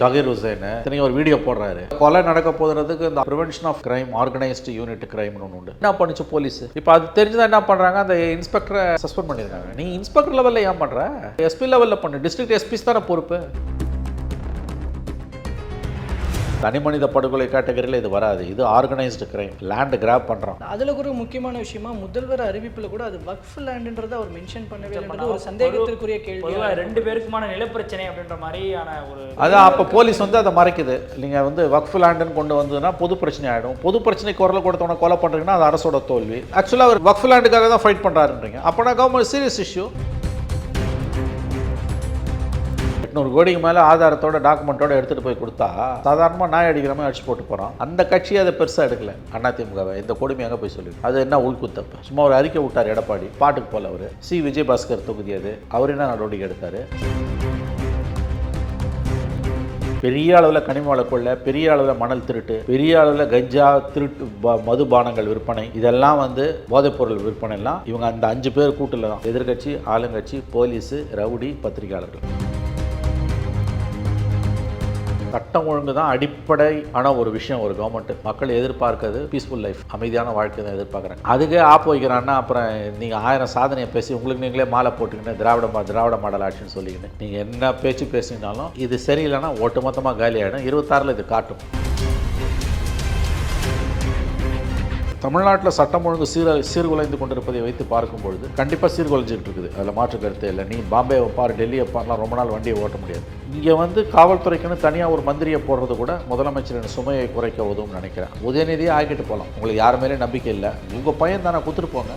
Zakir Hussein இத்தனைக்கும் ஒரு video போடுறாரு. கொலை நடக்க போதுறதுக்கு இந்த prevention of crime organised unit கிரைம்னு ஒன்று உண்டு. என்ன பண்ணுச்சு போலீஸ்? இப்போ அது தெரிஞ்சுதான் என்ன பண்ணுறாங்க அந்த இன்ஸ்பெக்டரை சஸ்பெண்ட் பண்ணியிருக்காங்க. நீ இன்ஸ்பெக்டர் லெவலில் ஏன் பண்ணுற எஸ்பி லெவலில் பண்ணு. டிஸ்ட்ரிக்ட் எஸ்பிஸ் தானே பொறுப்பு? தனி மனித படுகொலை கேட்டகரியில் இது வராது. இது ஆர்கனைஸ்டு கிரைம் லேண்ட் கிராப் பண்ணுறான் அதுல ஒரு முக்கியமான விஷயமா முதல்வர் அறிவிப்புல கூட அது வக்ஃப் லேண்டுன்றதை அவர் மென்ஷன் பண்ணவே ஒரு சந்தேகத்திற்குரிய கேள்வி ரெண்டு பேருக்குமான நிலப்பிரச்சனை அப்படின்ற மாதிரியான ஒரு அதான் அப்போ போலீஸ் வந்து அதை மறைக்குது. நீங்கள் வந்து வக்ஃப் லேண்டுன்னு கொண்டு வந்ததுன்னா பொது பிரச்சனை ஆகிடும் பொது பிரச்சனை குரல் கொடுத்தவன கொலை பண்ணுறீங்கன்னா அது அரசோட தோல்வி. ஆக்சுவலாக அவர் வக்ஃப் லேண்டுக்காக தான் ஃபைட் பண்ணுறாருன்றீங்க அப்போனா கவர்மெண்ட் சீரியஸ் இஷ்யூ எட்நூறு கோடிக்கு மேலே ஆதாரத்தோட டாக்குமெண்ட்டோட எடுத்துகிட்டு போய் கொடுத்தா சாதாரணமாக நாய் அடிக்கிற மாதிரி அடிச்சு போட்டு போகிறான் அந்த கட்சி அதை பெருசாக எடுக்கல. அதிமுகவை இந்த கொடுமை எங்கே போய் சொல்லி அது என்ன உள்குத்தப்பு? சும்மா ஒரு அறிக்கை விட்டார் எடப்பாடி. பாட்டுக்கு போல அவர். சி. விஜயபாஸ்கர் தொகுதி அது. அவர் என்ன நடவடிக்கை எடுத்தார்? பெரிய அளவில் கனிம வள கொள்ளை பெரிய அளவில் மணல் திருட்டு பெரிய அளவில் கஞ்சா திருட்டு ப- மதுபானங்கள் விற்பனை. இதெல்லாம் வந்து போதைப்பொருள் விற்பனை எல்லாம் இவங்க அந்த அஞ்சு பேர் கூட்டில் தான் எதிர்க்கட்சி ஆளுங்கட்சி போலீஸு ரவுடி பத்திரிகையாளர்கள். சட்டம் ஒழுங்கு தான் அடிப்படையான ஒரு விஷயம் ஒரு கவர்மெண்ட் மக்கள் எதிர்பார்க்கிறது பீஸ்ஃபுல் லைஃப் அமைதியான வாழ்க்கை தான் எதிர்பார்க்குறாங்க. அதுக்கே ஆப்பு வைக்கிறான்னா அப்புறம் நீங்கள் ஆயிரம் சாதனையை பேசி உங்களுக்கு நீங்களே மாலை போட்டுக்கின்னு திராவிட மா- திராவிட மாடல் ஆட்சின்னு சொல்லிக்கிட்டு நீங்கள் என்ன பேச்சு பேசினாலும் இது சரியில்லைன்னா ஒட்டுமொத்தமாக காலி ஆகிடும் இருபத்தாறில் இது காட்டும். தமிழ்நாட்டில் சட்டம் ஒழுங்கு சீர சீர்குலைந்து கொண்டிருப்பதை வைத்து பார்க்கும் பொழுது கண்டிப்பாக சீர்குலைஞ்சிட்டு இருக்குது அதில் மாற்று கருத்தே இல்லை. நீ பாம்பே பார் டெல்லியை பாருலாம் ரொம்ப நாள் வண்டியை ஓட்ட முடியாது. இங்கே வந்து காவல்துறைக்குன்னு தனியாக ஒரு மந்திரியை போடுறது கூட முதலமைச்சரின் சுமையை குறைக்க உதவும்னு நினைக்கிறேன். உதயநிதியே ஆகிட்டு போகலாம் உங்களுக்கு யார் மேலேயும் நம்பிக்கை இல்லை. உங்கள் பையன் தானே கொடுத்துட்டு போங்க.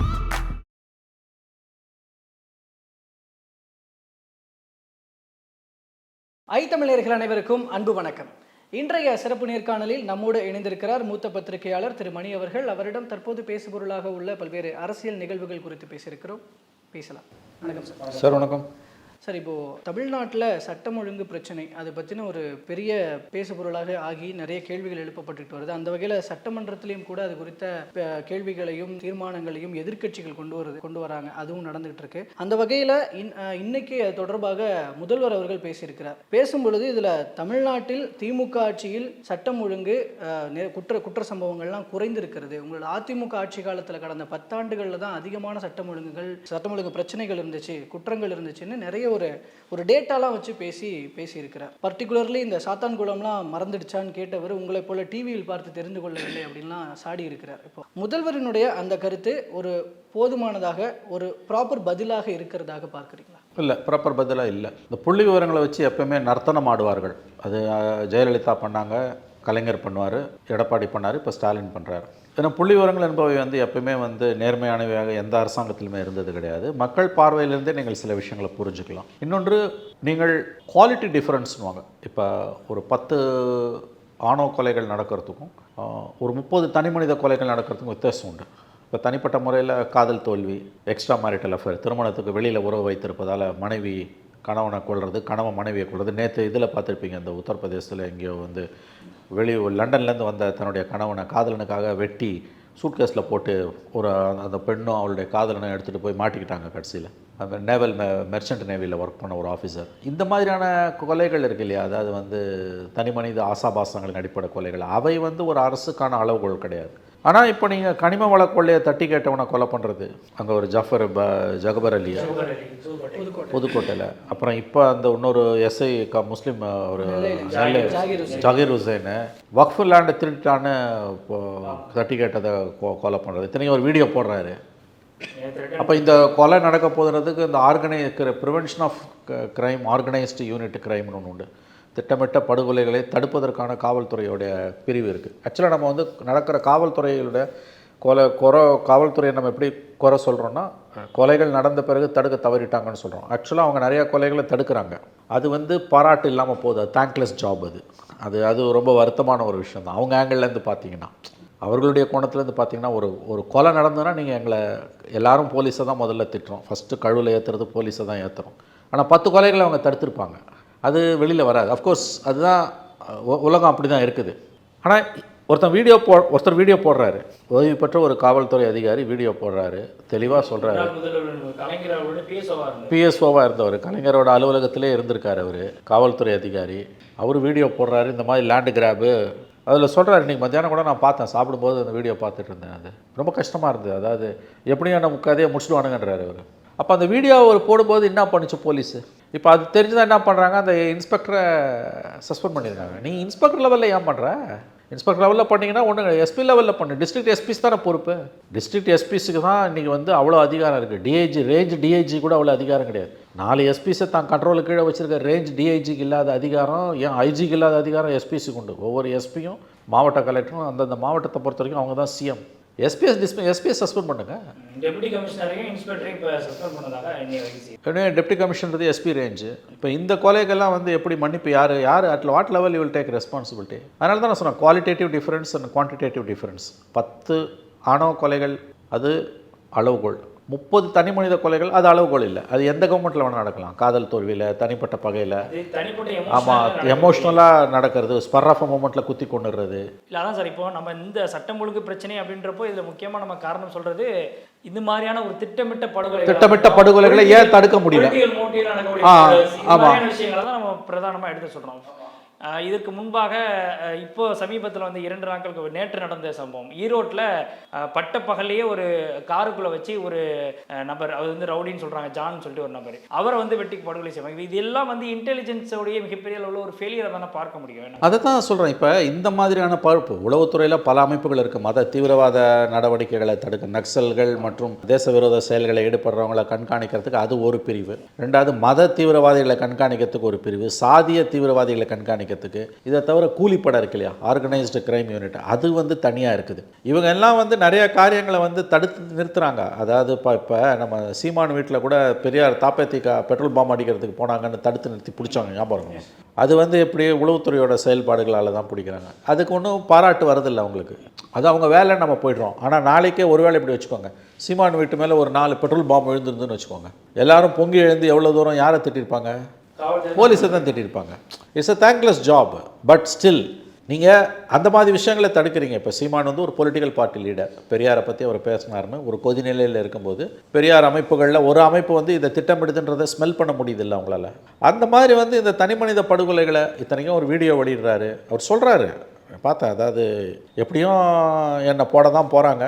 ஐ தமிழர்கள் அனைவருக்கும் அன்பு வணக்கம். இன்றைய சிறப்பு நேர்காணலில் நம்மோடு இணைந்திருக்கிறார் மூத்த பத்திரிகையாளர் திரு மணி அவர்கள். அவரிடம் தற்போது பேசுபொருளாக உள்ள பல்வேறு அரசியல் நிகழ்வுகள் குறித்து பேசியிருக்கிறோம். பேசலாம். வணக்கம் சார். சார் வணக்கம். சார் இப்போது தமிழ்நாட்டில் சட்டம் ஒழுங்கு பிரச்சனை அதை பற்றின ஒரு பெரிய பேசுபொருளாக ஆகி நிறைய கேள்விகள் எழுப்பப்பட்டுட்டு வருது. அந்த வகையில் சட்டமன்றத்திலையும் கூட அது குறித்த கேள்விகளையும் தீர்மானங்களையும் எதிர்க்கட்சிகள் கொண்டு வருது கொண்டு வராங்க. அதுவும் நடந்துகிட்டு இருக்கு. அந்த வகையில் இன் இன்னைக்கு அது தொடர்பாக முதல்வர் அவர்கள் பேசியிருக்கிறார். பேசும்பொழுது இதில் தமிழ்நாட்டில் திமுக ஆட்சியில் சட்டம் ஒழுங்கு குற்ற குற்ற சம்பவங்கள்லாம் குறைந்திருக்கிறது. உங்களோட அதிமுக ஆட்சி காலத்தில் கடந்த பத்தாண்டுகளில் தான் அதிகமான சட்டம் ஒழுங்குகள் சட்டம் ஒழுங்கு பிரச்சனைகள் இருந்துச்சு குற்றங்கள் இருந்துச்சுன்னு நிறைய ஒரு ஒரு டேட்டாலாம் வச்சு பேசி பேசியிருக்கிறார். பர்டிகுலர்லி இந்த சாத்தான்குளம்லாம் மறந்துடுச்சான்னு கேட்டவர் உங்களை போல டிவியில் பார்த்து தெரிந்து கொள்ளவில்லை அப்படின்லாம் சாடி இருக்கிறார். இப்போ முதல்வரினுடைய அந்த கருத்து ஒரு போதுமானதாக ஒரு ப்ராப்பர் பதிலாக இருக்கிறதாக பார்க்குறீங்களா? இல்லை ப்ராப்பர் பதிலாக இல்லை. இந்த புள்ளி விவரங்களை வச்சு எப்பவுமே நர்த்தனம் ஆடுவார்கள். அது ஜெயலலிதா பண்ணாங்க கலைஞர் பண்ணுவார் எடப்பாடி பண்ணார் இப்போ ஸ்டாலின் பண்ணுறாரு ஏன்னா புள்ளி விவரங்கள் என்பவை வந்து எப்பவுமே வந்து நேர்மையானவையாக எந்த அரசாங்கத்திலுமே இருந்தது கிடையாது. மக்கள் பார்வையிலேருந்தே நீங்கள் சில விஷயங்களை புரிஞ்சுக்கலாம். இன்னொன்று நீங்கள் குவாலிட்டி டிஃப்ரென்ஸ்னுவாங்க இப்போ ஒரு பத்து ஆணவ கொலைகள் நடக்கிறதுக்கும் ஒரு முப்பது தனி மனித கொலைகள் நடக்கிறதுக்கும் வித்தியாசம் உண்டு. இப்போ தனிப்பட்ட முறையில் காதல் தோல்வி எக்ஸ்ட்ரா மேரிட்டல் அஃபேர் திருமணத்துக்கு வெளியில் உறவு வைத்திருப்பதால் மனைவி கணவனை கொள்வது கணவன் மனைவியை கொள்வது நேற்று இதில் பார்த்துருப்பீங்க இந்த உத்தரப்பிரதேசத்தில் எங்கேயோ வந்து வெளி லண்டன்லேருந்து வந்த தன்னுடைய கணவனை காதலனுக்காக வெட்டி சூட்கேஸில் போட்டு ஒரு அந்த பெண்ணும் அவளுடைய காதலனை எடுத்துகிட்டு போய் மாட்டிக்கிட்டாங்க கடைசியில். அந்த நேவல் மெ மெர்ச்சன்ட் நேவியில் ஒர்க் பண்ண ஒரு ஆஃபீஸர் இந்த மாதிரியான கொலைகள் இருக்கு இல்லையா? அதாவது வந்து தனி மனித ஆசாபாசங்களின் அடிப்படை கொலைகள். அவை வந்து ஒரு அரசுக்கான அளவுகோல் கிடையாது. ஆனால் இப்போ நீங்கள் கனிம வள கொள்ளையை தட்டி கேட்டவனை கொலை பண்ணுறது அங்கே ஒரு ஜஃபர் ப ஜகபர் அலி புதுக்கோட்டையில். அப்புறம் இப்போ அந்த இன்னொரு எஸ்ஐ க முஸ்லீம் ஒரு நெல்லை ஜாகிர் ஹுசேன். வக்ஃபு லேண்டை திருட்டான்னு தட்டி கேட்டதை கொலை பண்ணுறது இத்தனைக்கும் ஒரு வீடியோ போடுறாரு. அப்போ இந்த கொலை நடக்க போதுறதுக்கு இந்த organise prevention of crime organised unit கிரைம்னு ஒன்று உண்டு. திட்டமிட்ட படுகொலைகளை தடுப்பதற்கான காவல்துறையோடைய பிரிவு இருக்குது ஆக்சுவலாக நம்ம வந்து நடக்கிற காவல்துறையோட கொலை குறை காவல்துறையை நம்ம எப்படி குறை சொல்கிறோன்னா கொலைகள் நடந்த பிறகு தடுக்க தவறிட்டாங்கன்னு சொல்கிறோம் ஆக்சுவலாக அவங்க நிறையா கொலைகளை தடுக்கிறாங்க. அது வந்து பாராட்டு இல்லாமல் போகுது. அது தேங்க்லெஸ் ஜாப் அது. அது அது ரொம்ப வருத்தமான ஒரு விஷயம் தான். அவங்க ஆங்கிள்லேருந்து பார்த்தீங்கன்னா அவர்களுடைய கோணத்துலேருந்து பார்த்தீங்கன்னா ஒரு ஒரு கொலை நடந்ததுன்னா நீங்கள் எங்களை எல்லோரும் போலீஸை தான் முதல்ல திட்டுறோம். ஃபஸ்ட்டு கழுவில் ஏற்றுறது போலீஸை தான் ஏற்றுறோம் ஆனால் பத்து கொலைகளை அவங்க தடுத்திருப்பாங்க. அது வெளியில் வராது. அஃப்கோர்ஸ் அதுதான் உலகம் அப்படி தான் இருக்குது. ஆனால் ஒருத்தன் வீடியோ போ ஒருத்தர் வீடியோ போடுறாரு. ஓய்வு பெற்ற ஒரு காவல்துறை அதிகாரி வீடியோ போடுறாரு. தெளிவாக சொல்கிறாரு பிஎஸ்ஓவாக இருந்தவர். கலைஞரோட அலுவலகத்திலே இருந்திருக்காரு அவர். காவல்துறை அதிகாரி. அவர் வீடியோ போடுறாரு. இந்த மாதிரி லேண்டு கிராபு அதில் சொல்கிறாரு இன்றைக்கி மத்தியானம் கூட நான் பார்த்தேன். சாப்பிடும்போது அந்த வீடியோ பார்த்துட்டு இருந்தேன் அது. ரொம்ப கஷ்டமாக இருந்தது. அதாவது எப்படியும் நம்ம கதையை முடிச்சுடுவானுங்கன்றாரு அவர். அப்போ அந்த வீடியோ அவர் போடும்போது என்ன பண்ணுச்சு போலீஸு? இப்போ அது தெரிஞ்சுதான் என்ன பண்ணுறாங்க அந்த இன்ஸ்பெக்டரை சஸ்பெண்ட் பண்ணியிருக்காங்க. நீ இன்ஸ்பெக்டர் லெவலில் ஏன் பண்ணுற இன்ஸ்பெக்டர் லெவலில் பண்ணிங்கன்னா ஒன்று எஸ்பி லெவலில் பண்ணு. டிஸ்ட்ரிக்ட் எஸ்பிஸ் தானே பொறுப்பு. டிஸ்ட்ரிக்ட் எஸ்பிஸுக்கு தான் இன்றைக்கி வந்து அவ்வளோ அதிகாரம் இருக்குது டிஐஜி ரேஞ்ச் டிஐஜி கூட அவ்வளோ அதிகாரம் கிடையாது. நாலு எஸ்பிஸை தான் கண்ட்ரோலுக்கு கீழே வச்சுருக்க ரேஞ்ச் டிஐஜிக்கு இல்லாத அதிகாரம் ஏன் ஐஜிக்கு இல்லாத அதிகாரம் எஸ்பிஸுக்கு உண்டு. ஒவ்வொரு எஸ்பியும் மாவட்ட கலெக்டரும் அந்தந்த மாவட்டத்தை பொறுத்த வரைக்கும் அவங்க தான் CM SPs DSP SPs suspend பண்ணுங்க. டெபுட்டி கமிஷனரையும் இன்ஸ்பெக்டரையும் இப்போ சஸ்பெண்ட் பண்ணதாக டெப்டி கமிஷனறது எஸ்பி ரேஞ்சு இப்போ இந்த கொலைகள்லாம் வந்து எப்படி மன்னிப்பு யார் யார் at what level you will take responsibility அதனால தான் நான் சொன்னேன் qualitative difference and quantitative difference பத்து ஆணவ கொலைகள் அது அளவுகோல். முப்பது தனி மனித கொலைகள் அது அளவுகோல் இல்லை. அது எந்த கவர்மெண்ட்டில் வேணால் நடக்கலாம். காதல் தோல்வியில் தனிப்பட்ட பகையில். ஆமாம் எமோஷனல் எமோஷ்னலாக நடக்கிறது. ஸ்பர் ஆஃப் மூமெண்ட்டில் குத்தி கொண்டுறது இல்லை அதான் சார் இப்போ நம்ம இந்த சட்டம் ஒழுங்கு பிரச்சனை அப்படின்றப்போ இதில் முக்கியமாக நம்ம காரணம் சொல்றது இந்த மாதிரியான ஒரு திட்டமிட்ட படுகொலை திட்டமிட்ட படுகொலைகளை ஏன் தடுக்க முடியல? ஆ, இந்த ஆமா. மாதிரியான விஷயங்களை தான் நம்ம பிரதானமாக எடுத்து சொல்றோம். ஆஹ் இதற்கு முன்பாக இப்போ சமீபத்தில் வந்து இரண்டு நாட்களுக்கு நேற்று நடந்த சம்பவம். ஈரோட்டில் பட்ட பகல்லையே ஒரு காருக்குள்ளே வச்சு ஒரு நபர் அவர் வந்து ரவுடின்னு சொல்கிறாங்க ஜான் சொல்லிட்டு ஒரு நபர். அவரை வந்து வெட்டி படுகொலை செய்வாங்க. இது எல்லாம் வந்து இன்டெலிஜென்ஸோடைய மிகப்பெரிய அளவில் ஒரு ஃபெயிலியரை தானே பார்க்க முடியும். அதை தான் சொல்கிறேன் இப்போ இந்த மாதிரியான பழுப்பு உளவுத்துறையில் பல அமைப்புகள் இருக்குது மத தீவிரவாத நடவடிக்கைகளை தடுக்க நக்சல்கள் மற்றும் தேச விரோத செயல்களை ஈடுபடுறவங்களை கண்காணிக்கிறதுக்கு அது ஒரு பிரிவு. ரெண்டாவது மத தீவிரவாதிகளை கண்காணிக்கிறதுக்கு ஒரு பிரிவு. சாதிய தீவிரவாதிகளை கண்காணிக்கிறதுக்கு இதை தவிர கூலிப்படை இருக்கு இல்லையா? ஆர்கனைஸ்டு கிரைம் யூனிட் அது வந்து தனியாக இருக்குது. இவங்க எல்லாம் வந்து நிறைய காரியங்களை வந்து தடுத்து நிறுத்துறாங்க. அதாவது இப்போ இப்போ நம்ம சீமான் வீட்டில் கூட பெரியார் தாப்பேத்திக்கா பெட்ரோல் பாம் அடிக்கிறதுக்கு போனாங்கன்னு தடுத்து நிறுத்தி பிடிச்சாங்க ஞாபகம்? அது வந்து எப்படி உளவுத்துறையோட செயல்பாடுகளால் தான் பிடிக்கிறாங்க. அதுக்கு ஒன்றும் பாராட்டு வரதில்லை அவங்களுக்கு. அது அவங்க வேலை நம்ம போயிடுறோம். ஆனால் நாளைக்கே ஒரு வேளை இப்படி வச்சுக்கோங்க. சீமான் வீட்டு மேலே ஒரு நாலு பெட்ரோல் பாம்பு விழுந்திருந்துன்னு வச்சுக்கோங்க. எல்லாரும் பொங்கி எழுந்து எவ்வளோ தூரம் யாரை திட்டிருப்பாங்க? போலீஸை தான் திட்டிருப்பாங்க. It's a thankless job but still நீங்கள் அந்த மாதிரி விஷயங்களை தடுக்கிறீங்க. இப்போ சீமான் வந்து ஒரு பொலிட்டிக்கல் பார்ட்டி லீடர் பெரியாரை பற்றி அவர் பேசினார்னு ஒரு கொதிநிலையில் இருக்கும்போது பெரியார் அமைப்புகளில் ஒரு அமைப்பு வந்து இதை திட்டமிடுதுன்றதை ஸ்மெல் பண்ண முடியுதில்ல அவங்களால. அந்த மாதிரி வந்து இந்த தனிமனித படுகொலைகளை இத்தனைக்கும் ஒரு வீடியோ வெளியிடுறாரு. அவர் சொல்கிறாரு பார்த்தேன் அதாவது எப்படியும் என்னை போட தான் போகிறாங்க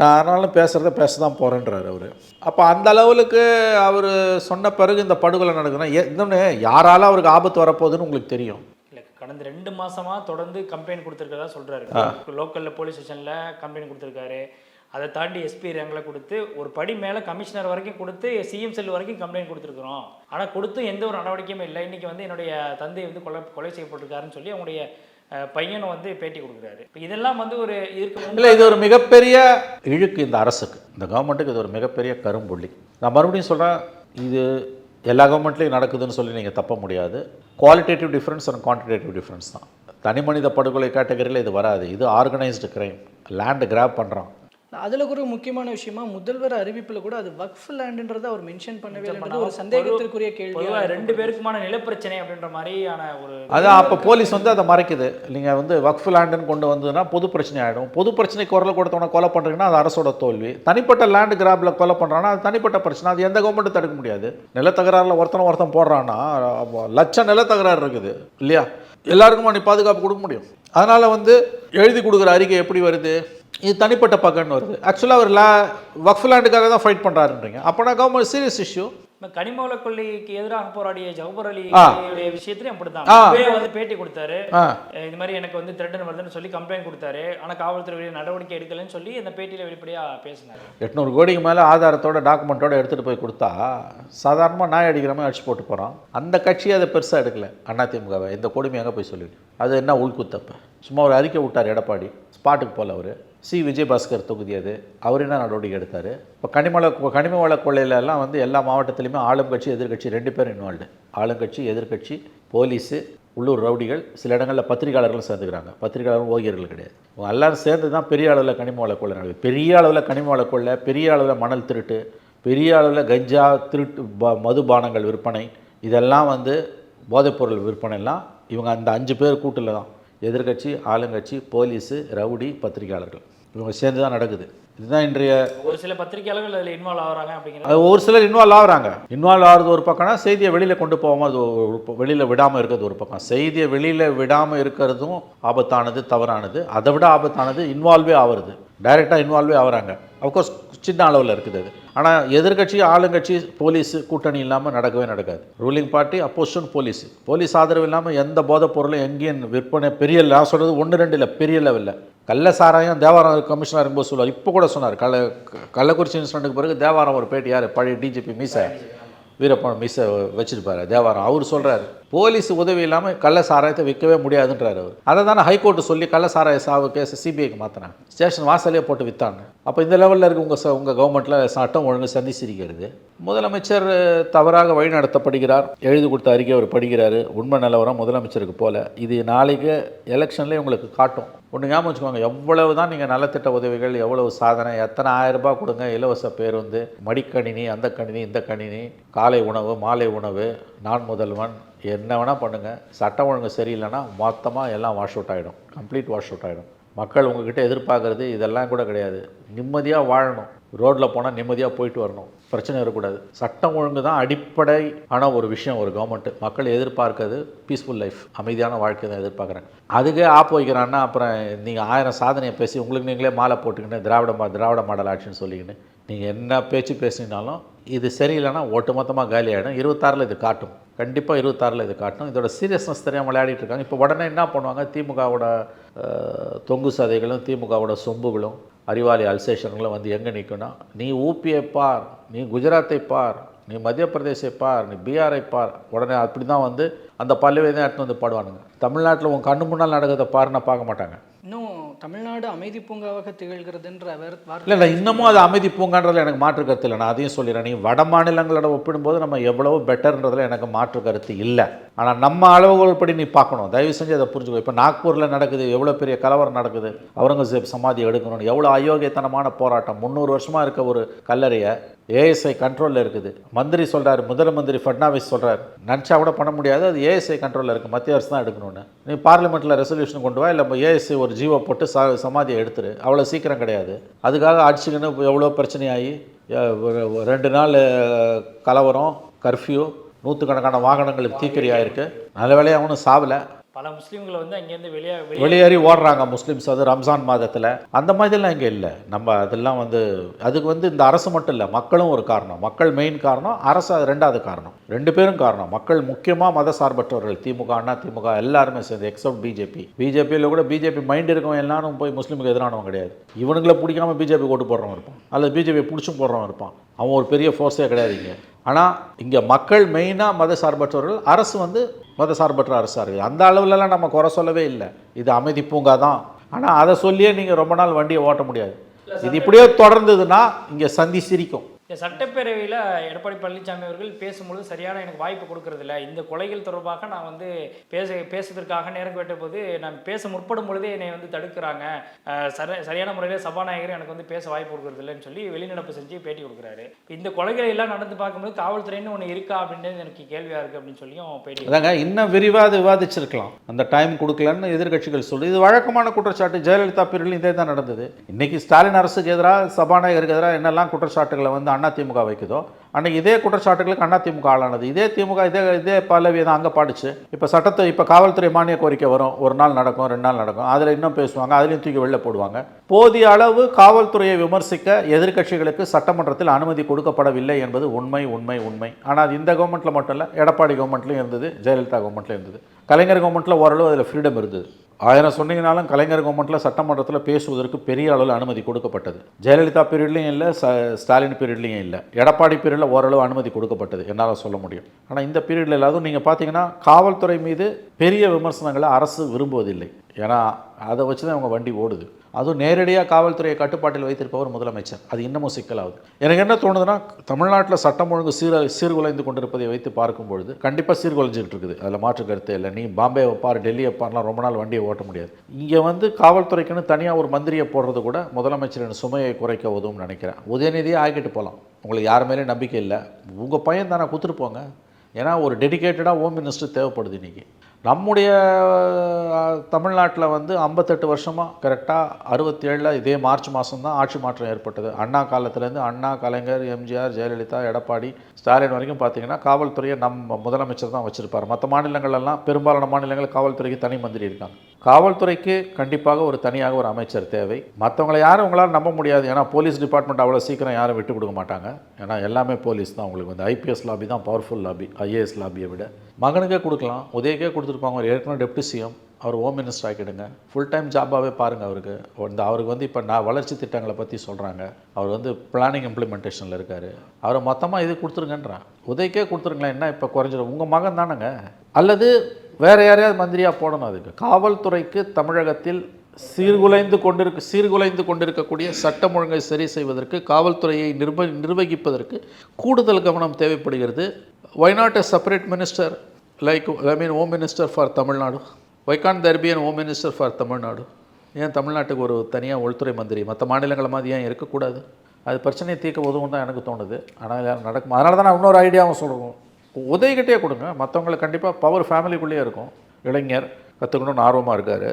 நான் ஆனாலும் பேசுகிறத பேச தான் போகிறேன்றார் அவர். அப்போ அந்த அளவுக்கு அவர் சொன்ன பிறகு இந்த படுகொலை நடக்குதுன்னா இன்னொன்று யாரால அவருக்கு ஆபத்து வரப்போகுதுன்னு உங்களுக்கு தெரியும். இல்லை கடந்த ரெண்டு மாசமா தொடர்ந்து கம்ப்ளைண்ட் கொடுத்துருக்கதா சொல்றாரு. லோக்கல்ல போலீஸ் ஸ்டேஷன்ல கம்ப்ளைண்ட் கொடுத்துருக்காரு. அதை தாண்டி எஸ்பி ரேங்க்ல கொடுத்து ஒரு படி மேல கமிஷனர் வரைக்கும் கொடுத்து சிஎம் செல் வரைக்கும் கம்ப்ளைண்ட் கொடுத்துருக்குறோம். ஆனா கொடுத்தும் எந்த ஒரு நடவடிக்கையும் இல்லை. இன்னைக்கு வந்து என்னுடைய தந்தை வந்து கொலை கொலை செய்யப்பட்டிருக்காருன்னு சொல்லி அவங்களுடைய பையனை வந்து பேட்டி கொடுக்குறாரு. இதெல்லாம் வந்து ஒரு இதற்கு இல்லை இது ஒரு மிகப்பெரிய இழுக்கு இந்த அரசுக்கு. இந்த கவர்மெண்ட்டுக்கு இது ஒரு மிகப்பெரிய கரும்புள்ளி. நான் மறுபடியும் சொல்கிறேன் இது எல்லா கவர்மெண்ட்லேயும் நடக்குதுன்னு சொல்லி நீங்கள் தப்ப முடியாது. Qualitative difference and quantitative difference தான். தனி மனித படுகொலை கேட்டகரியில் இது வராது. இது ஆர்கனைஸ்டு கிரைம் லேண்டு கிராப் பண்ணுறான் அதுல கூட ஒரு முக்கியமான விஷயமா முதல்வர் அறிவிப்புல கூட அது வக்ஃப் லேண்டுன்றதை அவர் மென்ஷன் பண்ணவே இல்லைன்றது ஒரு சந்தேகத்திற்குரிய கேள்வி ரெண்டு பேருக்குமான நிலப்பிரச்சனை அப்படின்ற மாதிரியான ஒரு அதான் அப்போ போலீஸ் வந்து அதை மறைக்குது. நீங்கள் வந்து வக்ஃப் லேண்டுன்னு கொண்டு வந்ததுன்னா பொது பிரச்சனை ஆகிடும் பொது பிரச்சனை குரல் கொடுத்தவனை கொலை பண்ணுறீங்கன்னா அது அரசோட தோல்வி. தனிப்பட்ட லேண்டு கிராபில் கொலை பண்ணுறான்னா அது தனிப்பட்ட பிரச்சனை. அது எந்த கவர்மெண்ட்டும் தடுக்க முடியாது. நிலத்தகராறில் ஒருத்தனை ஒருத்தன் போடுறான்னா லட்சம் நிலத்தகராறு இருக்குது. இல்லையா? எல்லாருக்குமா நீ பாதுகாப்பு கொடுக்க முடியும்? அதனால் வந்து எழுதி கொடுக்குற அறிக்கை எப்படி வருது? இது தனிப்பட்ட பக்கம்னு வருது. ஆக்சுவலாக அவர் லே வக்ஃப் லேண்டுக்காக தான் ஃபைட் பண்ணுறாருன்றீங்க அப்போனா கவர்மெண்ட் சீரியஸ் இஷ்யூ கனிமவள கொள்ளைக்கு எதிராக போராடிய ஜவஹர் அலி விஷயத்திலையும். அப்பவே வந்து பேட்டி கொடுத்தாரு. இந்த மாதிரி எனக்கு வந்து திருடன் வருதுன்னு சொல்லி கம்ப்ளைண்ட் கொடுத்தாரு. ஆனா காவல்துறை நடவடிக்கை எடுக்கலைன்னு சொல்லி அந்த பேட்டியில வெளிப்படையா பேசினாரு. எட்நூறு கோடிக்கு மேலே ஆதாரத்தோட டாக்குமெண்ட்டோட எடுத்துகிட்டு போய் கொடுத்தா சாதாரணமாக நாய் அடிக்கிற மாதிரி அடிச்சு போட்டு போகிறான் அந்த கட்சி அதை பெருசாக எடுக்கல. அதிமுகவை இந்த கொடுமை எங்கே போய் சொல்லிட்டு? அது என்ன உள்குத்தப்ப? சும்மா ஒரு அறிக்கை விட்டார் எடப்பாடி. ஸ்பாட்டுக்கு போகல அவர். சி. விஜயபாஸ்கர் தொகுதி அது. அவர் என்ன நடவடிக்கை எடுத்தார்? இப்போ கனிமல கனிம வள கொள்ளையிலலாம் வந்து எல்லா மாவட்டத்துலேயுமே ஆளும் கட்சி எதிர்க்கட்சி ரெண்டு பேரும் இன்வால்வ்டு ஆளுங்கட்சி எதிர்கட்சி போலீஸு உள்ளூர் ரவுடிகள் சில இடங்களில் பத்திரிகையாளர்களும் சேர்ந்துக்கிறாங்க. பத்திரிகையாளர்கள் ஓகியர்கள் கிடையாது. இவங்க எல்லாரும் சேர்ந்து தான் பெரிய அளவில் கனிம வள கொள்ளை நடக்குது. பெரிய அளவில் கனிம வள கொள்ளை பெரிய அளவில் மணல் திருட்டு பெரிய அளவில் கஞ்சா திருட்டு ப- மதுபானங்கள் விற்பனை இதெல்லாம் வந்து போதைப்பொருள் விற்பனைலாம் இவங்க அந்த அஞ்சு பேர் கூட்டில் தான் எதிர்க்கட்சி ஆளுங்கட்சி போலீஸு ரவுடி பத்திரிகையாளர்கள். இவங்க சேர்ந்து தான் நடக்குது. இதுதான் இன்றைய ஒரு சில பத்திரிகையாளர்கள் அதில் இன்வால்வ் ஆகுறாங்க அப்படிங்கிற அது ஒரு சிலர் இன்வால்வ் ஆகுறாங்க. இன்வால்வ் ஆகிறது ஒரு பக்கம்னா செய்தியை வெளியில் கொண்டு போகாமல் அது ஒரு வெளியில் விடாமல் இருக்கிறது ஒரு பக்கம். செய்தியை வெளியில் விடாமல் இருக்கிறதும் ஆபத்தானது தவறானது. அதை விட ஆபத்தானது இன்வால்வே ஆகிறது டைரெக்டாக இன்வால்வே ஆகுறாங்க அஃப்கோர்ஸ் சின்ன அளவில் இருக்குது அது. ஆனால் எதிர்க்கட்சி ஆளுங்கட்சி போலீஸ் கூட்டணி இல்லாமல் நடக்கவே நடக்காது. Ruling party opposition police police ஆதரவு இல்லாமல் எந்த போதைப் பொருளும் எங்கேயும் விற்பனை பெரிய நான் சொல்கிறது ஒன்று ரெண்டு இல்லை பெரிய லெவலில் கள்ள சாராயம் தேவாரம் கமிஷனர் இருக்கும்போது சொல்லுவார். இப்போ கூட சொன்னார். கள்ள கள்ளக்குறிச்சி இன்சிடென்ட்டுக்கு பிறகு தேவாரம் ஒரு பேட்டி யார்? பழைய டிஜிபி மீசா. வீரப்பன் மீசை வச்சிருப்பாரு. தேவாரம். அவர் சொல்றாரு. போலீஸ் உதவி இல்லாமல் கள்ள சாராயத்தை விற்கவே முடியாதுன்றார் அவர். அதை தானே ஹைகோர்ட்டு சொல்லி கள்ள சாராய சாவு கேஸ் சிபிஐக்கு மாற்றினாங்க ஸ்டேஷன் வாசலே போட்டு விற்றாங்க அப்போ இந்த லெவலில் இருக்க உங்கள் உங்கள் கவர்மெண்ட்டில் சட்டம் ஒழுங்கு சந்திச்சிருக்கிறது. முதலமைச்சர் தவறாக வழிநடத்தப்படுகிறார் எழுதி கொடுத்த அறிக்கை அவர் படிக்கிறார். உண்மை நிலவரம் முதலமைச்சருக்கு போல. இது நாளைக்கு எலெக்ஷன்லேயே உங்களுக்கு காட்டும். ஒன்று ஞாபகம் வச்சுக்கோங்க. எவ்வளவு தான் நீங்கள் நலத்திட்ட உதவிகள் எவ்வளவு சாதனை எத்தனை ஆயிரம் ரூபாய் கொடுங்க இலவச பேருந்து மடிக்கணினி அந்த கணினி இந்த கணினி காலை உணவு மாலை உணவு நான் முதல்வன் என்ன வேணால் பண்ணுங்கள் சட்டம் ஒழுங்கு சரியில்லைன்னா மொத்தமாக எல்லாம் வாஷ் அவுட் ஆகிடும் கம்ப்ளீட் வாஷ் அவுட் ஆகிடும் மக்கள் உங்ககிட்ட எதிர்பார்க்குறது இதெல்லாம் கூட கிடையாது. நிம்மதியாக வாழணும். ரோட்டில் போனால் நிம்மதியாக போயிட்டு வரணும். பிரச்சனை இருக்கக்கூடாது சட்டம் ஒழுங்கு தான் அடிப்படை ஆனால் ஒரு விஷயம் ஒரு கவர்மெண்ட்டு மக்கள் எதிர்பார்க்கறது பீஸ்ஃபுல் லைஃப் அமைதியான வாழ்க்கை தான் எதிர்பார்க்குறாங்க. அதுக்கே ஆப் வைக்கிறான்னா அப்புறம் நீங்கள் ஆயிரம் சாதனையை பேசி உங்களுக்கு நீங்களே மாலை போட்டுக்கின்னு திராவிட மா திராவிட மாடல் ஆட்சின்னு சொல்லிக்கின்னு நீங்கள் என்ன பேச்சு பேசினாலும் இது சரியில்லைன்னா ஒட்டுமொத்தமாக காலி ஆகிடும் இருபத்தாறில் இது காட்டும். கண்டிப்பாக இருபத்தாறில் இது காட்டும் இதோட சீரியஸ்னஸ் தெரியாமல் விளையாடிட்டு இருக்காங்க. இப்போ உடனே என்ன பண்ணுவாங்க? திமுகவோட தொங்கு சதைகளும் திமுகவோட சொம்புகளும் அறிவாளி அல்சேஷன்களும் வந்து எங்கே நிற்கும்னா நீ ஊபியை பார் நீ குஜராத்தை பார் நீ மத்திய பிரதேசை பார் நீ பீகாரை பார். உடனே அப்படி தான் வந்து அந்த பல்லவியை தான் எடுத்துன்னு வந்து பாடுவானுங்க. தமிழ்நாட்டில் உன் கண்ணு முன்னால் நடக்கிறத பாருன்னா பார்க்க மாட்டாங்க. இன்னும் தமிழ்நாடு அமைதி பூங்காவாக திகழ்கிறதுன்ற வேறு இல்லை இல்லை இன்னமும் அது அமைதி பூங்கான்றதில் எனக்கு மாற்று கருத்து இல்லை. நான் அதையும் சொல்லிடுறேன். நீ வட மாநிலங்களோட ஒப்பிடும்போது நம்ம எவ்வளவு பெட்டர்ன்றதுல எனக்கு மாற்று கருத்து இல்லை. ஆனால் நம்ம அளவுகள் படி நீ பார்க்கணும். தயவு செஞ்சு அதை புரிஞ்சுக்கோ. இப்போ நாக்பூரில் நடக்குது எவ்வளோ பெரிய கலவரம் நடக்குது அவுரங்கசீப் சமாதி எடுக்கணும்னு. எவ்வளோ அயோக்கியத்தனமான போராட்டம். முந்நூறு வருஷமாக இருக்க ஒரு கல்லறையை ஏஎஸ்ஐ கண்ட்ரோலில் இருக்குது. மந்திரி சொல்கிறார் முதல் மந்திரி ஃபட்னாவிஸ் சொல்கிறார் நினச்சா கூட பண்ண முடியாது அது ஏஎஸ்ஐ கண்ட்ரோலில் இருக்குது மத்திய அரசு தான் எடுக்கணும்னு. நீ பார்லிமெண்ட்டில் ரெசல்யூஷன் கொண்டு வா இல்லை ஏஎஸ்ஐ ஒரு ஜீவோ போட்டு ச சமாதியை எடுத்துரு. அவ்வளோ சீக்கிரம் கிடையாது. அதுக்காக அடிச்சுக்கின்னு எவ்வளோ பிரச்சனையாகி ஒரு- ரெண்டு நாள் கலவரம் கர்ஃப்யூ நூற்றுக்கணக்கான வாகனங்களுக்கு தீக்கிரி ஆகிருக்கு நல்ல வேலையாக அவனும் சாவலை. பல முஸ்லீம்களை வந்து அங்கேருந்து வெளியே வெளியேறி ஓடுறாங்க முஸ்லீம்ஸ் அது ரம்ஜான் மாதத்தில். அந்த மாதிரிலாம் இங்கே இல்லை. நம்ம அதெல்லாம் வந்து அதுக்கு வந்து இந்த அரசு மட்டும் இல்லை மக்களும் ஒரு காரணம். மக்கள் மெயின் காரணம் அரசு அது ரெண்டாவது காரணம். ரெண்டு பேரும் காரணம். மக்கள் முக்கியமாக மத சார்பற்றவர்கள் திமுக அண்ணா திமுக எல்லாருமே சேர்ந்து எக்ஸப்ட் பிஜேபி பிஜேபியில் கூட பிஜேபி மைண்ட் இருக்கவங்க எல்லாரும் போய் முஸ்லீமுக்கு எதிரானவங்க கிடையாது. இவனுங்களை பிடிக்காம பிஜேபி ஓட்டு போடுறவன் இருப்பான். அல்லது பிஜேபி பிடிச்சும் போடுறவன் இருப்பான். அவன் ஒரு பெரிய ஃபோர்ஸே கிடையாது இங்கே. ஆனால் இங்கே மக்கள் மெயினாக மத சார்பற்றவர்கள் அரசு வந்து மத சார்பற்ற அரசாக இருக்குது அந்த அளவுலலாம் நம்ம குறை சொல்லவே இல்லை. இது அமைதி பூங்கா தான். ஆனால் அதை சொல்லியே நீங்கள் ரொம்ப நாள் வண்டியை ஓட்ட முடியாது. இது இப்படியே தொடர்ந்ததுன்னா இங்கே சந்தி சிரிக்கும். இந்த சட்டப்பேரவையில் எடப்பாடி பழனிசாமி அவர்கள் பேசும்பொழுது சரியான எனக்கு வாய்ப்பு கொடுக்கறதில்ல. இந்த கொலைகள் தொடர்பாக நான் வந்து பேச பேசுவதற்காக நேரம் கேட்ட போது நான் பேச முற்படும் பொழுதே என்னை வந்து தடுக்கிறாங்க. சரி சரியான முறையில் சபாநாயகர் எனக்கு வந்து பேச வாய்ப்பு கொடுக்கறதில்லன்னு சொல்லி வெளிநடப்பு செஞ்சு பேட்டி கொடுக்குறாரு. இந்த கொலைகள் எல்லாம் நடந்து பார்க்கும்போது காவல்துறைன்னு ஒன்று இருக்கா அப்படின்றது எனக்கு கேள்வியாக இருக்குது அப்படின்னு சொல்லியும் பேட்டி அதாங்க இன்னும் விரிவாக விவாதிச்சிருக்கலாம். அந்த டைம் கொடுக்கலன்னு எதிர்க்கட்சிகள் சொல்லி இது வழக்கமான குற்றச்சாட்டு. ஜெயலலிதா பீரியடில் இதே தான் நடந்தது. இன்னைக்கு ஸ்டாலின் அரசுக்கு எதிராக சபாநாயகருக்கு எதிராக என்னெல்லாம் குற்றச்சாட்டுகளை வந்து அதிமுக வைக்குதோ? அன்றைக்கி இதே குற்றச்சாட்டுகளுக்கு அதிமுக ஆளானது. இதே திமுக இதே இதே பல்லவி தான் அங்கே பாடிச்சு. இப்போ சட்டத்தை இப்போ காவல்துறை மானிய கோரிக்கை வரும். ஒரு நாள் நடக்கும் ரெண்டு நாள் நடக்கும். அதில் இன்னும் பேசுவாங்க. அதுலேயும் தூக்கி வெளில போடுவாங்க. போதிய அளவு காவல்துறையை விமர்சிக்க எதிர்க்கட்சிகளுக்கு சட்டமன்றத்தில் அனுமதி கொடுக்கப்படவில்லை என்பது உண்மை உண்மை உண்மை. ஆனால் அது இந்த கவர்மெண்ட்டில் மட்டும் இல்லை எடப்பாடி கவர்மெண்ட்லையும் இருந்தது ஜெயலலிதா கவர்மெண்ட்லையும் இருந்தது. கலைஞர் கவர்மெண்ட்டில் ஓரளவு அதில் ஃப்ரீடம் இருந்தது. ஆயிரம் சொன்னீங்கனாலும் கலைஞர் கவர்மெண்ட்டில் சட்டமன்றத்தில் பேசுவதற்கு பெரிய அளவில் அனுமதி கொடுக்கப்பட்டது. ஜெயலலிதா பீரியட்லையும் இல்லை ஸ்டாலின் பீரியட்லையும் இல்லை. எடப்பாடி பீரியடில் ஓரளவு அனுமதி கொடுக்கப்பட்டது என்னால் சொல்ல முடியும். ஆனால் இந்த பீரியடில் இல்லாத நீங்கள் பார்த்தீங்கன்னா காவல்துறை மீது பெரிய விமர்சனங்களை அரசு விரும்புவதில்லை. ஏன்னா அதை வச்சு தான் அவங்க வண்டி ஓடுது. அதுவும் நேரடியாக காவல்துறையை கட்டுப்பாட்டில் வைத்திருப்பவர் முதலமைச்சர். அது இன்னமும் சிக்கலாகுது. எனக்கு என்ன தோணுதுன்னா தமிழ்நாட்டில் சட்டம் ஒழுங்கு சீர சீர்குலைந்து கொண்டிருப்பதை வைத்து பார்க்கும் பொழுது கண்டிப்பாக சீர்குலைஞ்சிக்கிட்டு இருக்குது. அதில் மாற்று கருத்து இல்லை. நீ பாம்பே பார் டெல்லியை வைப்பார்லாம் ரொம்ப நாள் வண்டியை ஓட்ட முடியாது. இங்கே வந்து காவல்துறைக்குன்னு தனியாக ஒரு மந்திரியை போடுறது கூட முதலமைச்சரின் சுமையை குறைக்க உதவும் நினைக்கிறேன். உதயநிதியே ஆகிட்டு போகலாம் உங்களுக்கு யார் மேலேயும் நம்பிக்கை இல்லை. உங்கள் பையன் தானே கொடுத்துட்டு போங்க. ஏன்னா ஒரு டெடிகேட்டடாக ஹோம் மினிஸ்டர் தேவைப்படுது இன்றைக்கி நம்முடைய தமிழ்நாட்டில் வந்து ஐம்பத்தெட்டு வருஷமாக கரெக்டாக அறுபத்தேழில் இதே மார்ச் மாதம் தான் ஆட்சி மாற்றம் ஏற்பட்டது. அண்ணா காலத்துலேருந்து அண்ணா கலைஞர் எம்ஜிஆர் ஜெயலலிதா எடப்பாடி ஸ்டாலின் வரைக்கும் பார்த்தீங்கன்னா காவல்துறையை நம்ம முதலமைச்சர் தான் வச்சுருப்பார். மற்ற மாநிலங்களெல்லாம் பெரும்பாலான மாநிலங்கள் காவல்துறைக்கு தனி மந்திரி இருக்காங்க. காவல்துறைக்கு கண்டிப்பாக ஒரு தனியாக ஒரு அமைச்சர் தேவை. மற்றவங்களை யாரும் உங்களால் நம்ப முடியாது. ஏன்னா போலீஸ் டிபார்ட்மெண்ட் அவ்வளோ சீக்கிரம் யாரும் விட்டு கொடுக்க மாட்டாங்க. ஏன்னா எல்லாமே போலீஸ் தான். உங்களுக்கு வந்து ஐபிஎஸ் லாபி தான் பவர்ஃபுல் லாபி ஐஏஎஸ் லாபியை விட. மகனுக்கே கொடுக்கலாம் உதயக்கே கொடுத்துருப்பாங்க. ஒரு ஏற்கனவே டெப்டி சிஎம் அவர் ஹோம் மினிஸ்டர் ஆக்கிடுங்க. ஃபுல் டைம் ஜாபாகவே பாருங்கள் அவருக்கு. இந்த அவருக்கு வந்து இப்போ நான் வளர்ச்சி திட்டங்களை பற்றி சொல்கிறாங்க அவர் வந்து பிளானிங் இம்ப்ளிமெண்டேஷனில் இருக்கார். அவரை மொத்தமாக இது கொடுத்துருங்கன்றான். உதயக்கே கொடுத்துருங்களேன் என்ன இப்போ குறைஞ்சிடும் உங்கள் மகன் தானேங்க. அல்லது வேறு யாரையாவது மந்திரியாக போடணும் அதுக்கு. காவல்துறைக்கு தமிழகத்தில் சீர்குலைந்து கொண்டிருக்க சீர்குலைந்து கொண்டிருக்கக்கூடிய சட்டம் ஒழுங்கை சரி செய்வதற்கு காவல்துறையை நிர்வ நிர்வகிப்பதற்கு கூடுதல் கவனம் தேவைப்படுகிறது. Why not a separate minister like I mean home minister for Tamil Nadu why can there be an home minister for Tamil Nadu ஏன் தமிழ்நாட்டுக்கு ஒரு தனியாக உள்துறை மந்திரி? மற்ற மாநிலங்களை மாதிரி ஏன் இருக்கக்கூடாது? அது பிரச்சனையை தீர்க்க உதவும் தான் எனக்கு தோணுது. ஆனால் நடக்கும் அதனால தான் நான் இன்னொரு ஐடியாவும் சொல்கிறோம் உதவிக்கிட்டே கொடுங்க. மற்றவங்களுக்கு கண்டிப்பாக பவர் ஃபேமிலிக்குள்ளேயே இருக்கும். இளைஞர் கற்றுக்கணும்னு ஆர்வமாக இருக்கார்.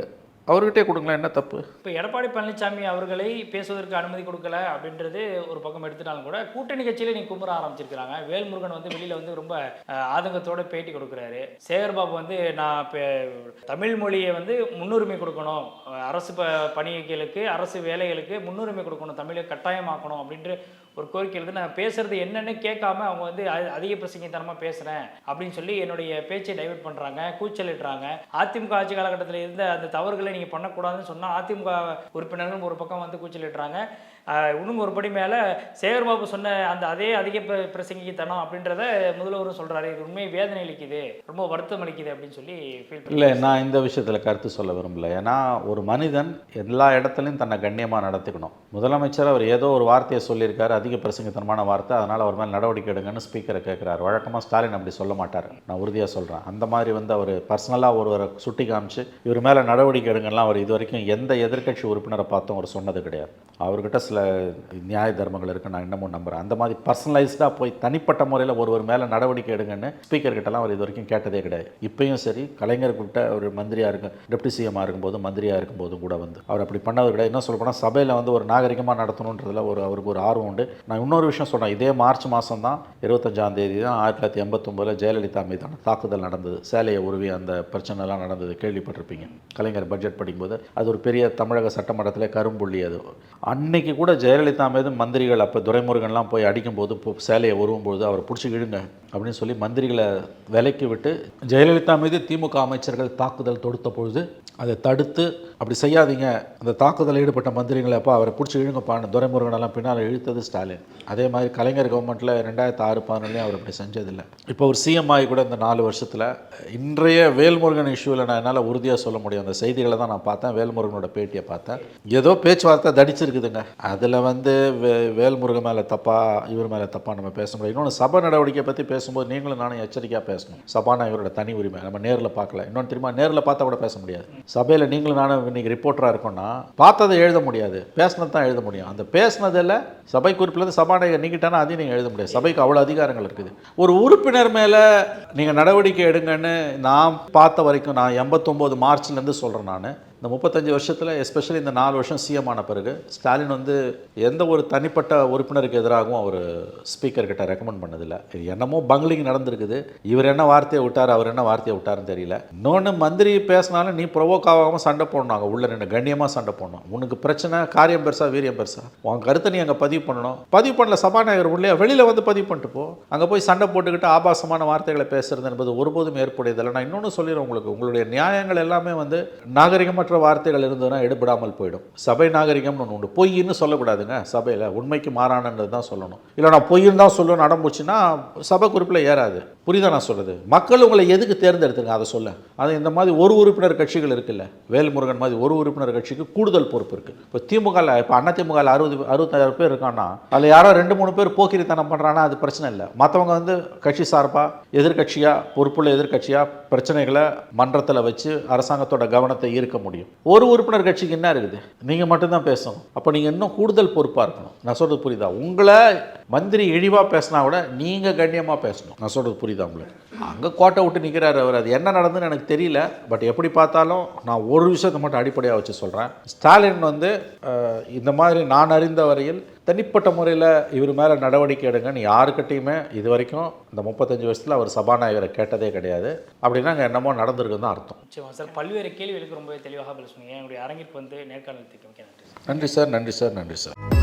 அவர்கிட்டே கொடுங்களேன் என்ன தப்பு? இப்போ எடப்பாடி பழனிசாமி அவர்களை பேசுவதற்கு அனுமதி கொடுக்கல அப்படின்றது ஒரு பக்கம் எடுத்துட்டாலும் கூட கூட்டணி கட்சியில நீ கும்புற ஆரம்பிச்சிருக்கிறாங்க. வேல்முருகன் வந்து வெளியில வந்து ரொம்ப ஆதங்கத்தோட பேட்டி கொடுக்குறாரு. சேகர்பாபு வந்து நான் இப்போ தமிழ் மொழியை வந்து முன்னுரிமை கொடுக்கணும். அரசு ப பணிகளுக்கு அரசு வேலைகளுக்கு முன்னுரிமை கொடுக்கணும். தமிழை கட்டாயமாக்கணும் அப்படின்ற ஒரு கோரிக்கை எழுது நான் பேசுறது என்னன்னு கேட்காம அவங்க வந்து அ- அதிக பிரசங்கித்தனமா பேசுறேன் அப்படின்னு சொல்லி என்னுடைய பேச்சை டைவர்ட் பண்றாங்க கூச்சலிடுறாங்க. அதிமுக ஆட்சி காலகட்டத்தில் இருந்த அந்த தவறுகளை நீங்க பண்ணக்கூடாதுன்னு சொன்னா அதிமுக உறுப்பினர்கள் ஒரு பக்கம் வந்து கூச்சலிடுறாங்க. இன்னும் ஒரு படி மேலே சேகர்பாபு சொன்ன அந்த அதே அதிக பிர- பிரசங்கித்தனம் அப்படின்றத முதல்வரும் சொல்கிறாரு இது உண்மை வேதனை அளிக்குது ரொம்ப வருத்தம் அளிக்குது அப்படின்னு சொல்லி ஃபீல் இல்லை நான் இந்த விஷயத்தில் கருத்து சொல்ல விரும்பல. ஏன்னா ஒரு மனிதன் எல்லா இடத்துலையும் தன்னை கண்ணியமாக நடத்திக்கணும். முதலமைச்சர் அவர் ஏதோ ஒரு வார்த்தையை சொல்லியிருக்காரு அதிக பிரசங்கத்தனமான வார்த்தை அதனால் அவர் மேலே நடவடிக்கை எடுங்கன்னு ஸ்பீக்கரை கேட்குறாரு வழக்கமாக ஸ்டாலின் அப்படி சொல்ல மாட்டார். நான் உறுதியாக சொல்கிறேன் அந்த மாதிரி வந்து அவர் பர்சனலாக ஒருவரை சுட்டி காமிச்சு இவர் மேலே நடவடிக்கை எடுங்கலாம் அவர் இது வரைக்கும் எந்த எதிர்க்கட்சி உறுப்பினரை பார்த்தும் அவர் சொன்னது கிடையாது. அவர்கிட்ட சில நியாய தர்மங்கள் இருக்குது நான் இன்னமும் நம்புறேன். அந்த மாதிரி பர்சனலைஸ்டாக போய் தனிப்பட்ட முறையில் ஒருவர் மேலே நடவடிக்கை எடுங்கன்னு ஸ்பீக்கர்கிட்டலாம் அவர் இது வரைக்கும் கேட்டதே கிடையாது. இப்பயும் சரி கலைஞர்கிட்ட ஒரு மந்திரியாக இருக்கும் டெப்டி சிஎம்மாக இருக்கும்போது மந்திரியாக இருக்கும்போதும் கூட வந்து அவர் அப்படி பண்ணது கிடையாது. என்ன சொல்ல போனால் சபையில் வந்து ஒரு நாகரிகமாக நடத்தணுன்றதுல ஒரு அவருக்கு ஒரு ஆர்வம் உண்டு. நான் இன்னொரு விஷயம் சொன்னேன் இதே மார்ச் மாதம் தான் இருபத்தஞ்சாம் தேதி தான் ஆயிரத்தி தொள்ளாயிரத்தி எண்பத்தொம்போதில் ஜெயலலிதா மீதான தாக்குதல் நடந்தது. சேலையை உருவி அந்த பிரச்சனைலாம் நடந்தது. கேள்விப்பட்டிருப்பீங்க. கலைஞர் பட்ஜெட் படிக்கும்போது அது ஒரு பெரிய தமிழக சட்டமன்றத்தில் கரும்புள்ளி அது. அன்னைக்கு கூட ஜெயலலிதா மீது மந்திரிகள் அப்போ துரைமுருகன்லாம் போய் அடிக்கும்போது சேலையை உருவும்போது அவரை பிடிச்சி இழுங்க அப்படின்னு சொல்லி மந்திரிகளை விலைக்கு விட்டு ஜெயலலிதா மீது திமுக அமைச்சர்கள் தாக்குதல் தொடுத்த பொழுது அதை தடுத்து அப்படி செய்யாதீங்க. அந்த தாக்குதலில் ஈடுபட்ட மந்திரிகளை அப்போ அவரை பிடிச்சி இழுங்கப்பான்னு துரைமுருகன் எல்லாம் பின்னால் இழுத்தது ஸ்டாலின். அதே மாதிரி கலைஞர் கவர்மெண்ட்டில் ரெண்டாயிரத்து ஆறு பதினொன்றுலேயும் அவர் அப்படி செஞ்சதில்லை. இப்போ ஒரு சிஎம் ஆகி கூட இந்த நாலு வருஷத்தில் இன்றைய வேல்முருகன் இஷ்யூவில் நான் என்னால் உறுதியாக சொல்ல முடியும். அந்த செய்திகளை தான் நான் பார்த்தேன். வேல்முருகனோட பேட்டியை பார்த்தேன். ஏதோ பேச்சுவார்த்தை தடிச்சிருக்குதுங்க. அதில் வந்து வே வேல்முருகன் மேலே தப்பா இவர் மேலே தப்பாக நம்ம பேச முடியாது இன்னொன்று சபை நடவடிக்கை பற்றி பேசும்போது நீங்களும் நானும் எச்சரிக்கையாக பேசணும். சபாநாயகரோட தனி உரிமை நம்ம நேரில் பார்க்கல. இன்னொன்று தெரியுமா? நேரில் பார்த்தா கூட பேச முடியாது. சபையில் நீங்களும் நானும் இன்றைக்கி ரிப்போர்ட்டராக இருக்கோம்னா பார்த்ததை எழுத முடியாது. பேசினது தான் எழுத முடியும். அந்த பேசினதில் சபை குறிப்பிலேருந்து சபாநாயகர் நீக்கிட்டானா அதையும் நீங்கள் எழுத முடியாது. சபைக்கு அவ்வளோ அதிகாரங்கள் இருக்குது. ஒரு உறுப்பினர் மேலே நீங்கள் நடவடிக்கை எடுங்கன்னு நான் பார்த்த வரைக்கும் நான் எண்பத்தொம்போது மார்ச்லேருந்து சொல்கிறேன் நான். இந்த முப்பத்தஞ்சு வருஷத்தில் எஸ்பெஷலி இந்த நாலு வருஷம் சிஎம் ஆன பிறகு ஸ்டாலின் வந்து எந்த ஒரு தனிப்பட்ட உறுப்பினருக்கு எதிராகவும் அவர் ஸ்பீக்கர் கிட்ட ரெக்கமெண்ட் பண்ணதில்லை. இது என்னமோ பங்கிலிங் நடந்திருக்குது. இவர் என்ன வார்த்தையை விட்டார் அவர் என்ன வார்த்தையை விட்டாருன்னு தெரியல. இன்னொன்று மந்திரி பேசினாலும் நீ ப்ரொவோக் ஆகாமல் சண்டை போடணும். அங்கே உள்ள நின்று கண்ணியமாக சண்டை போடணும். உனக்கு பிரச்சனை காரியம் பெருசா வீரியம் பெருசா? உன் கருத்தை நீ அங்கே பதிவு பண்ணணும். பதிவு பண்ணல சபாநாயகர் உள்ளே வெளியில் வந்து பதிவு பண்ணிட்டு போ. அங்கே போய் சண்டை போட்டுக்கிட்டு ஆபாசமான வார்த்தைகளை பேசுறது என்பது ஒருபோதும் ஏற்புடையதில்லை. நான் இன்னொன்று சொல்லிடுறேன் உங்களுக்கு. உங்களுடைய நியாயங்கள் எல்லாமே வந்து நாகரிகமற்ற தேவையற்ற வார்த்தைகள் இருந்ததுன்னா எடுபடாமல் போயிடும். சபை நாகரிகம்னு ஒன்று உண்டு. பொய்ன்னு சொல்லக்கூடாதுங்க. சபையில் உண்மைக்கு மாறானன்றது தான் சொல்லணும். இல்லை நான் பொய்ன்னு தான் சொல்லணும் நடந்துச்சுன்னா சபை குறிப்பில் ஏறாது. புரியுதா நான் சொல்கிறது மக்கள் உங்களை எதுக்கு தேர்ந்தெடுத்துங்க அதை சொல்ல அது இந்த மாதிரி ஒரு உறுப்பினர் கட்சிகள் இருக்குல்ல. வேல்முருகன் மாதிரி ஒரு உறுப்பினர் கட்சிக்கு கூடுதல் பொறுப்பு இருக்குது இப்போ திமுகவில் இப்போ அண்ணா திமுகவில் அறுபது அறுபத்தாயிரம் பேர் இருக்கான்னா அதில் யாரோ ரெண்டு மூணு பேர் போக்கிரித்தனம் பண்ணுறான்னா அது பிரச்சனை இல்லை. மற்றவங்க வந்து கட்சி சார்பாக எதிர்கட்சியாக பொறுப்புள்ள எதிர்கட்சியாக பிரச்சனைகளை மன்றத்தில் வச்சு அரசாங்கத்தோட கவனத்தை ஈர்க்க முடியும். ஒரு உறுப்பினர் கட்சிக்கு என்ன இருக்குது? நீங்கள் மட்டும்தான் பேசணும். அப்போ நீங்கள் இன்னும் கூடுதல் பொறுப்பாக இருக்கணும். நான் சொல்கிறது புரியுதா? உங்களை மந்திரி இழிவாக பேசினா கூட நீங்கள் கண்ணியமாக பேசணும். நான் சொல்கிறது புரியுதா உங்களுக்கு? அங்கே கோட்டை விட்டு நிற்கிறாரு அவர். அது என்ன நடந்துன்னு எனக்கு தெரியல. பட் எப்படி பார்த்தாலும் நான் ஒரு விஷயத்தை மட்டும் அடிப்படையாக வச்சு சொல்கிறேன் ஸ்டாலின் வந்து இந்த மாதிரி நான் அறிந்த வரையில் தனிப்பட்ட முறையில் இவர் மேலே நடவடிக்கை எடுங்கன்னு யாருக்கிட்டையுமே இது வரைக்கும் இந்த முப்பத்தஞ்சு வருஷத்தில் அவர் சபாநாயகரை கேட்டதே கிடையாது. அப்படின்னா அங்கே என்னமோ நடந்திருக்குன்னு தான் அர்த்தம். நிச்சயமா சார். பல்வேறு கேள்விகளுக்கு ரொம்பவே தெளிவாக பதில் சொன்னீங்க. என்னுடைய அரங்கிற்கு வந்து நேர்காணல் நன்றி சார். நன்றி சார். நன்றி சார்.